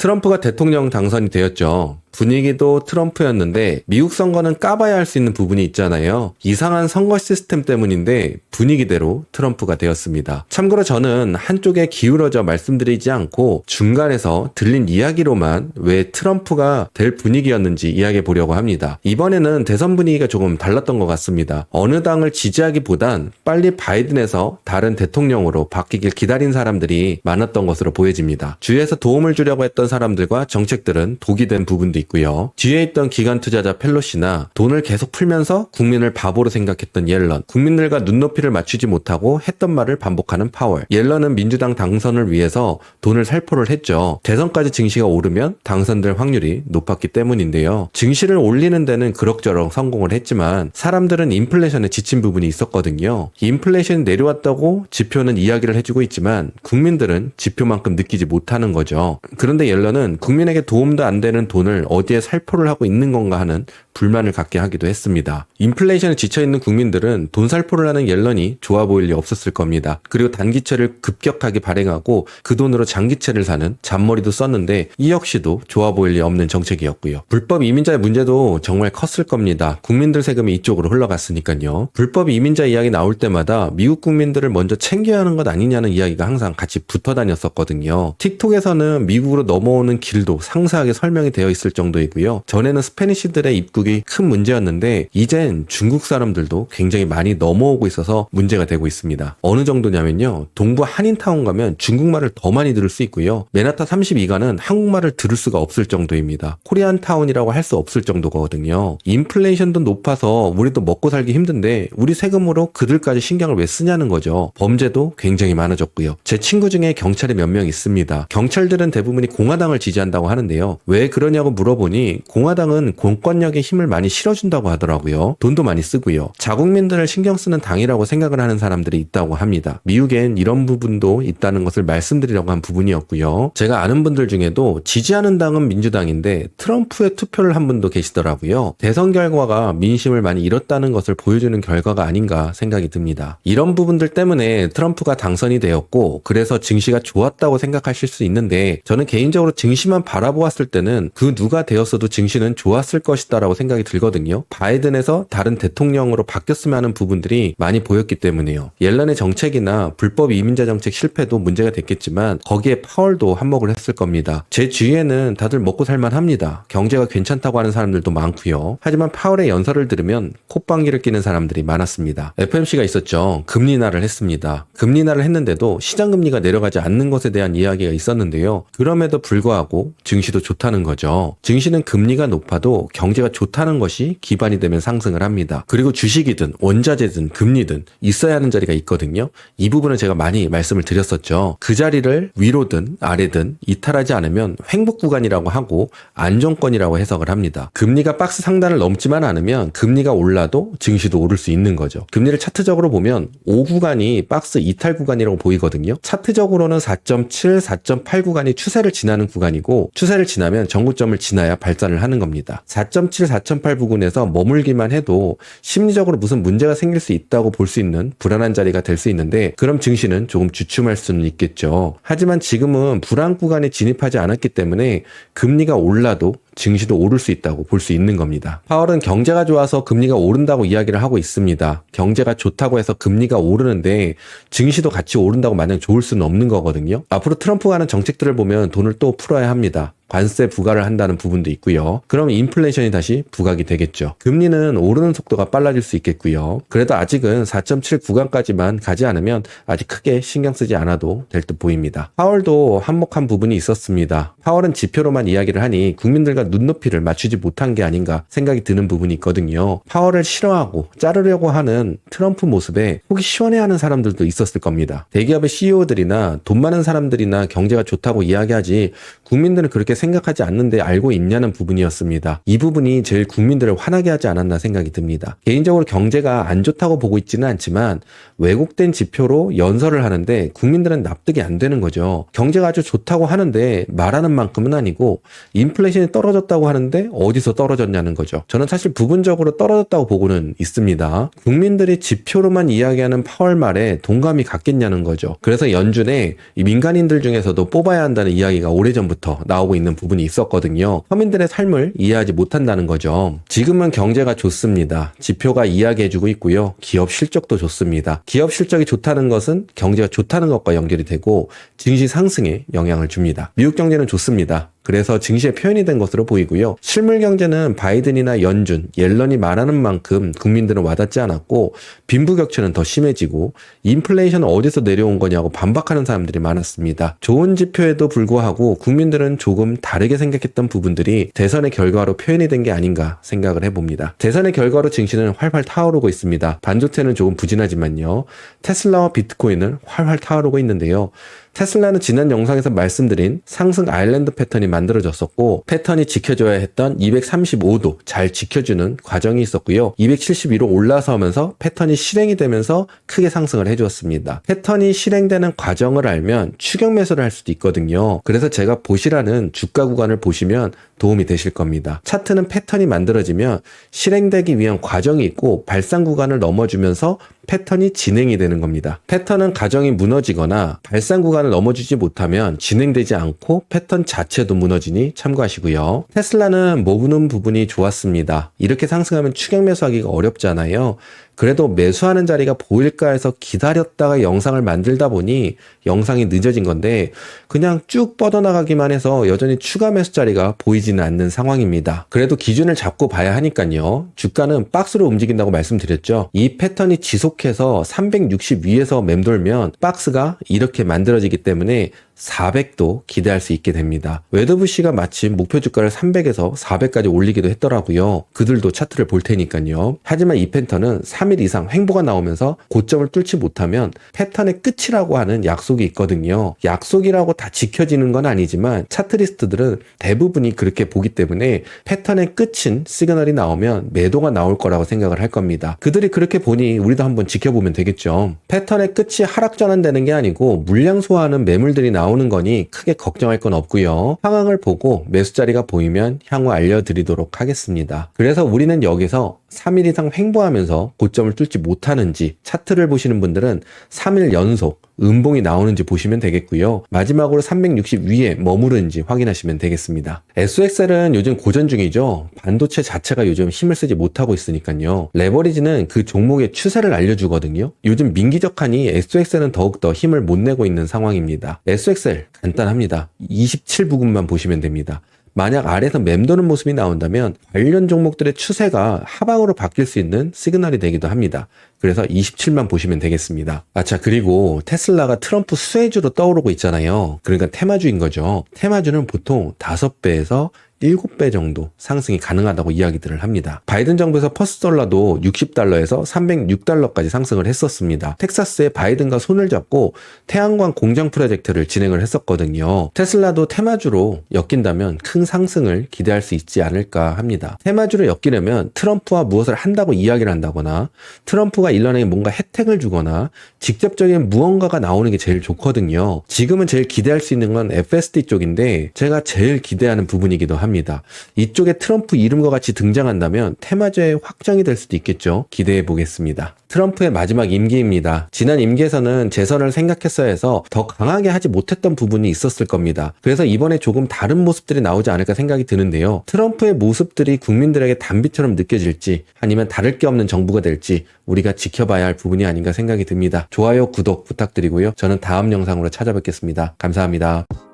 트럼프가 대통령 당선이 되었죠. 분위기도 트럼프였는데 미국 선거는 까봐야 할 수 있는 부분이 있잖아요. 이상한 선거 시스템 때문인데 분위기대로 트럼프가 되었습니다. 참고로 저는 한쪽에 기울어져 말씀드리지 않고 중간에서 들린 이야기로만 왜 트럼프가 될 분위기였는지 이야기해 보려고 합니다. 이번에는 대선 분위기가 조금 달랐던 것 같습니다. 어느 당을 지지하기보단 빨리 바이든에서 다른 대통령으로 바뀌길 기다린 사람들이 많았던 것으로 보여집니다. 주위에서 도움을 주려고 했던 사람들과 정책들은 독이 된 부분도 있고요. 뒤에 있던 기관 투자자 펠로시나 돈을 계속 풀면서 국민을 바보로 생각했던 옐런, 국민들과 눈높이를 맞추지 못하고 했던 말을 반복하는 파월. 옐런은 민주당 당선을 위해서 돈을 살포를 했죠. 대선까지 증시가 오르면 당선될 확률이 높았기 때문인데요. 증시를 올리는 데는 그럭저럭 성공을 했지만 사람들은 인플레이션에 지친 부분이 있었거든요. 인플레이션이 내려왔다고 지표는 이야기를 해주고 있지만 국민들은 지표만큼 느끼지 못하는 거죠. 그런데 옐런은 국민에게 도움도 안 되는 돈을 어디에 살포를 하고 있는 건가 하는 불만을 갖게 하기도 했습니다. 인플레이션에 지쳐있는 국민들은 돈 살포를 하는 옐런이 좋아 보일 리 없었을 겁니다. 그리고 단기채를 급격하게 발행하고 그 돈으로 장기채를 사는 잔머리도 썼는데 이 역시도 좋아 보일 리 없는 정책이었고요. 불법 이민자의 문제도 정말 컸을 겁니다. 국민들 세금이 이쪽으로 흘러갔으니까요. 불법 이민자 이야기 나올 때마다 미국 국민들을 먼저 챙겨야 하는 것 아니냐는 이야기가 항상 같이 붙어 다녔었거든요. 틱톡에서는 미국으로 넘어오는 길도 상세하게 설명이 되어 있을 정도이고요. 전에는 스페니쉬들의 입국 이 큰 문제였는데 이젠 중국 사람들도 굉장히 많이 넘어오고 있어서 문제가 되고 있습니다. 어느 정도냐면요. 동부 한인타운 가면 중국말을 더 많이 들을 수 있고요. 메나타 32가는 한국말을 들을 수가 없을 정도입니다. 코리안타운이라고 할 수 없을 정도거든요. 인플레이션도 높아서 우리도 먹고 살기 힘든데 우리 세금으로 그들까지 신경을 왜 쓰냐는 거죠. 범죄도 굉장히 많아졌고요. 제 친구 중에 경찰이 몇 명 있습니다. 경찰들은 대부분이 공화당을 지지한다고 하는데요. 왜 그러냐고 물어보니 공화당은 공권력에 힘을 많이 실어준다고 하더라고요. 돈도 많이 쓰고요. 자국민들을 신경 쓰는 당이라고 생각을 하는 사람들이 있다고 합니다. 미국엔 이런 부분도 있다는 것을 말씀드리려고 한 부분이었고요. 제가 아는 분들 중에도 지지하는 당은 민주당인데 트럼프의 투표를 한 분도 계시더라고요. 대선 결과가 민심을 많이 잃었다는 것을 보여주는 결과가 아닌가 생각이 듭니다. 이런 부분들 때문에 트럼프가 당선이 되었고 그래서 증시가 좋았다고 생각하실 수 있는데 저는 개인적으로 증시만 바라보았을 때는 그 누가 되었어도 증시는 좋았을 것이다라고 생각이 들거든요. 바이든에서 다른 대통령으로 바뀌었으면 하는 부분들이 많이 보였기 때문에요. 옐런의 정책이나 불법 이민자 정책 실패도 문제가 됐겠지만 거기에 파월도 한몫을 했을 겁니다. 제 주위에는 다들 먹고 살만 합니다. 경제가 괜찮다고 하는 사람들도 많고요. 하지만 파월의 연설을 들으면 콧방귀를 끼는 사람들이 많았습니다. FMC가 있었죠. 금리 인하를 했습니다. 금리 인하를 했는데도 시장 금리가 내려가지 않는 것에 대한 이야기가 있었는데요. 그럼에도 불구하고 증시도 좋다는 거죠. 증시는 금리가 높아도 경제가 좋 다는 것이 기반이 되면 상승을 합니다. 그리고 주식이든 원자재든 금리든 있어야 하는 자리가 있거든요. 이 부분은 제가 많이 말씀을 드렸었죠. 그 자리를 위로든 아래든 이탈하지 않으면 횡복 구간이라고 하고 안정권이라고 해석을 합니다. 금리가 박스 상단을 넘지만 않으면 금리가 올라도 증시도 오를 수 있는 거죠. 금리를 차트적으로 보면 5구간이 박스 이탈 구간이라고 보이거든요. 차트적으로는 4.7, 4.8 구간이 추세를 지나는 구간이고 추세를 지나면 정구점을 지나야 발산을 하는 겁니다. 4.7, 4.8 부근에서 머물기만 해도 심리적으로 무슨 문제가 생길 수 있다고 볼 수 있는 불안한 자리가 될 수 있는데 그럼 증시는 조금 주춤할 수는 있겠죠. 하지만 지금은 불안 구간에 진입하지 않았기 때문에 금리가 올라도 증시도 오를 수 있다고 볼 수 있는 겁니다. 파월은 경제가 좋아서 금리가 오른다고 이야기를 하고 있습니다. 경제가 좋다고 해서 금리가 오르는데 증시도 같이 오른다고 마냥 좋을 수는 없는 거거든요. 앞으로 트럼프가 하는 정책들을 보면 돈을 또 풀어야 합니다. 관세 부과를 한다는 부분도 있고요. 그럼 인플레이션이 다시 부각이 되겠죠. 금리는 오르는 속도가 빨라질 수 있겠고요. 그래도 아직은 4.7 구간까지만 가지 않으면 아직 크게 신경 쓰지 않아도 될 듯 보입니다. 파월도 한몫한 부분이 있었습니다. 파월은 지표로만 이야기를 하니 국민들과 눈높이를 맞추지 못한 게 아닌가 생각이 드는 부분이 있거든요. 파월을 싫어하고 자르려고 하는 트럼프 모습에 속이 시원해하는 사람들도 있었을 겁니다. 대기업의 CEO들이나 돈 많은 사람들이나 경제가 좋다고 이야기하지 국민들은 그렇게 생각하지 않는데 알고 있냐는 부분이었습니다. 이 부분이 제일 국민들을 화나게 하지 않았나 생각이 듭니다. 개인적으로 경제가 안 좋다고 보고 있지는 않지만 왜곡된 지표로 연설을 하는데 국민들은 납득이 안 되는 거죠. 경제가 아주 좋다고 하는데 말하는 만큼은 아니고 인플레이션이 떨어져 떨어졌다고 하는데 어디서 떨어졌냐는 거죠. 저는 사실 부분적으로 떨어졌다고 보고는 있습니다. 국민들이 지표로만 이야기하는 8월 말에 동감이 갔겠냐는 거죠. 그래서 연준에 이 민간인들 중에서도 뽑아야 한다는 이야기가 오래전부터 나오고 있는 부분이 있었거든요. 서민들의 삶을 이해하지 못한다는 거죠. 지금은 경제가 좋습니다. 지표가 이야기해주고 있고요. 기업 실적도 좋습니다. 기업 실적이 좋다는 것은 경제가 좋다는 것과 연결이 되고 증시 상승에 영향을 줍니다. 미국 경제는 좋습니다. 그래서 증시에 표현이 된 것으로 보이고요. 실물 경제는 바이든이나 연준, 옐런이 말하는 만큼 국민들은 와닿지 않았고 빈부격차는 더 심해지고 인플레이션은 어디서 내려온 거냐고 반박하는 사람들이 많았습니다. 좋은 지표에도 불구하고 국민들은 조금 다르게 생각했던 부분들이 대선의 결과로 표현이 된 게 아닌가 생각을 해봅니다. 대선의 결과로 증시는 활활 타오르고 있습니다. 반도체는 조금 부진하지만요. 테슬라와 비트코인은 활활 타오르고 있는데요. 테슬라는 지난 영상에서 말씀드린 상승 아일랜드 패턴이 만들어졌었고 패턴이 지켜줘야 했던 235도 잘 지켜주는 과정이 있었고요. 271로 올라서면서 패턴이 실행이 되면서 크게 상승을 해주었습니다. 패턴이 실행되는 과정을 알면 추격 매수를 할 수도 있거든요. 그래서 제가 보시라는 주가 구간을 보시면 도움이 되실 겁니다. 차트는 패턴이 만들어지면 실행되기 위한 과정이 있고 발상 구간을 넘어주면서 패턴이 진행이 되는 겁니다. 패턴은 가정이 무너지거나 발상 구간을 넘어주지 못하면 진행되지 않고 패턴 자체도 무너지니 참고하시고요. 테슬라는 모으는 부분이 좋았습니다. 이렇게 상승하면 추격 매수하기가 어렵잖아요. 그래도 매수하는 자리가 보일까 해서 기다렸다가 영상을 만들다 보니 영상이 늦어진 건데 그냥 쭉 뻗어나가기만 해서 여전히 추가 매수 자리가 보이지는 않는 상황입니다. 그래도 기준을 잡고 봐야 하니까요. 주가는 박스로 움직인다고 말씀드렸죠. 이 패턴이 지속해서 360 위에서 맴돌면 박스가 이렇게 만들어지기 때문에 400도 기대할 수 있게 됩니다. 웨더부시가 마침 목표 주가를 300에서 400까지 올리기도 했더라고요. 그들도 차트를 볼 테니까요. 하지만 이 패턴은 3일 이상 횡보가 나오면서 고점을 뚫지 못하면 패턴의 끝이라고 하는 약속이 있거든요. 약속이라고 다 지켜지는 건 아니지만 차트리스트들은 대부분이 그렇게 보기 때문에 패턴의 끝인 시그널이 나오면 매도가 나올 거라고 생각을 할 겁니다. 그들이 그렇게 보니 우리도 한번 지켜보면 되겠죠. 패턴의 끝이 하락 전환되는 게 아니고 물량 소화하는 매물들이 나오 나오는 거니 크게 걱정할 건 없고요. 상황을 보고 매수 자리가 보이면 향후 알려드리도록 하겠습니다. 그래서 우리는 여기서 3일 이상 횡보하면서 고점을 뚫지 못하는지 차트를 보시는 분들은 3일 연속 음봉이 나오는지 보시면 되겠고요. 마지막으로 360 위에 머무르는지 확인하시면 되겠습니다. SXL은 요즘 고전 중이죠. 반도체 자체가 요즘 힘을 쓰지 못하고 있으니까요. 레버리지는 그 종목의 추세를 알려주거든요. 요즘 민기적하니 SXL은 더욱더 힘을 못 내고 있는 상황입니다. SXL 간단합니다. 27부근만 보시면 됩니다. 만약 아래에서 맴도는 모습이 나온다면 관련 종목들의 추세가 하방으로 바뀔 수 있는 시그널이 되기도 합니다. 그래서 27만 보시면 되겠습니다. 아, 자, 그리고 테슬라가 트럼프 수혜주로 떠오르고 있잖아요. 그러니까 테마주인 거죠. 테마주는 보통 5배에서 7배 정도 상승이 가능하다고 이야기들을 합니다. 바이든 정부에서 퍼스 달러도 60달러에서 306달러까지 상승을 했었습니다. 텍사스의 바이든과 손을 잡고 태양광 공장 프로젝트를 진행을 했었거든요. 테슬라도 테마주로 엮인다면 큰 상승을 기대할 수 있지 않을까 합니다. 테마주로 엮이려면 트럼프와 무엇을 한다고 이야기를 한다거나 트럼프가 일련에게 뭔가 혜택을 주거나 직접적인 무언가가 나오는 게 제일 좋거든요. 지금은 제일 기대할 수 있는 건 FSD 쪽인데 제가 제일 기대하는 부분이기도 합니다. 합니다. 이쪽에 트럼프 이름과 같이 등장한다면 테마주의 확정이 될 수도 있겠죠. 기대해 보겠습니다. 트럼프의 마지막 임기입니다. 지난 임기에서는 재선을 생각했어야 해서 더 강하게 하지 못했던 부분이 있었을 겁니다. 그래서 이번에 조금 다른 모습들이 나오지 않을까 생각이 드는데요. 트럼프의 모습들이 국민들에게 단비처럼 느껴질지 아니면 다를 게 없는 정부가 될지 우리가 지켜봐야 할 부분이 아닌가 생각이 듭니다. 좋아요, 구독 부탁드리고요. 저는 다음 영상으로 찾아뵙겠습니다. 감사합니다.